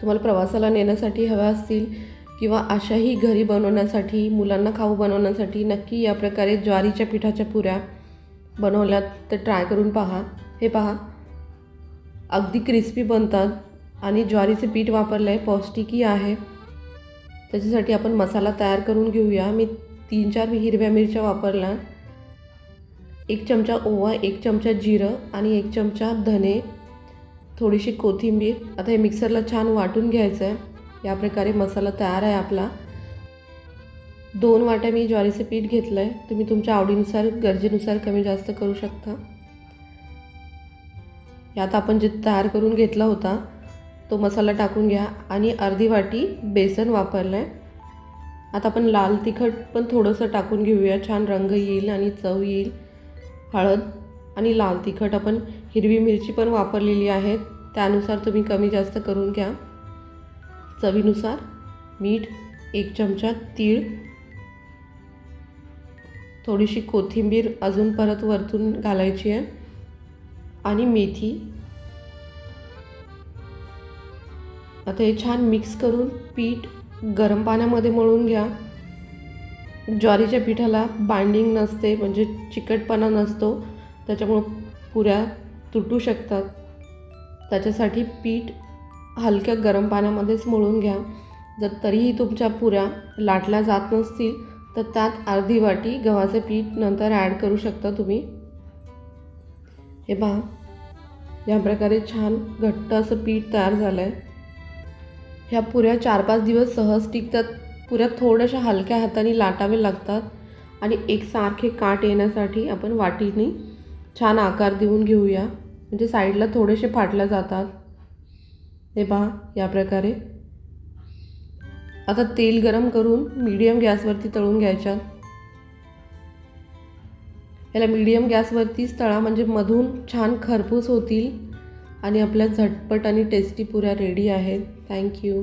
तुम्हाला प्रवासाला नेण्यासाठी हव्या असतील किंवा अशाही घरी बनवण्यासाठी मुलांना खाऊ बनवण्यासाठी नक्की या प्रकारे ज्वारीच्या पिठाच्या पुऱ्या बनवल्यात तर ट्राय करून पहा. हे पहा. अगदी क्रिस्पी बनतात आणि ज्वारीचे पीठ वापरलं आहे पौष्टिकही आहे. त्याच्यासाठी आपण मसाला तयार करून घेऊया. मी तीन चार हिरव्या मिरच्या वापरल्या. एक चमचा ओवा एक चमचा जिरं आणि एक चमचा धने थोडीशी कोथिंबीर. आता हे मिक्सरला छान वाटून घ्यायचं आहे. या प्रकारे मसाला तयार आहे आपला. दोन वाट्या मी ज्वारीचं पीठ घेतलं आहे तुम्ही तुमच्या आवडीनुसार गरजेनुसार कमी जास्त करू शकता. यात आपण जे तयार करून घेतला होता तो मसाला टाकून घ्या. आणि अर्धी वाटी बेसन वापरलं आहे आता आपण लाल तिखट पण थोडंसं टाकून घेऊया. छान रंग येईल आणि चव येईल. हळद आणि लाल तिखट आपण हिरवी मिरची पण वापरलेली आहेत. त्यानुसार तुम्ही कमी जास्त करून घ्या. चवीनुसार मीठ एक चमचा तीळ थोडीशी कोथिंबीर अजून परत वरतून घालायची आहे. आणि मेथी. आता हे छान मिक्स करून पीठ गरम पाण्यामध्ये मळून घ्या. ज्वारीच्या पिठाला बाइंडिंग नसते म्हणजे चिकटपणा नसतो. त्याच्यामुळं पुऱ्या तुटू शकतात. त्याच्यासाठी पीठ हलक्या गरम पाण्यामध्येच मळून घ्या. जर तरीही तुमच्या पुऱ्या लाटल्या जात नसतील तर त्यात अर्धी वाटी गव्हाचं पीठ नंतर ॲड करू शकता तुम्ही. हे पहा या प्रकारे छान घट्ट असं पीठ तयार झालं आहे ह्या पुऱ्या चार पाच दिवस सहज टिकतात. पुऱ्या थोड्याशा हलक्या हाताने लाटावे लागतात आणि एकसारखे काट येण्यासाठी आपण वाटीने छान आकार देऊन घेऊया. म्हणजे साईडला थोडेसे फाटल्या जातात. हे पहा या प्रकारे. आता तेल गरम करून मीडियम गॅसवरती तळून घ्यायच्यात याला मीडियम गॅसवरतीच तळा म्हणजे मधून छान खरपूस होतील आणि आपल्या झटपट आणि टेस्टी पुऱ्या रेडी आहेत. थँक्यू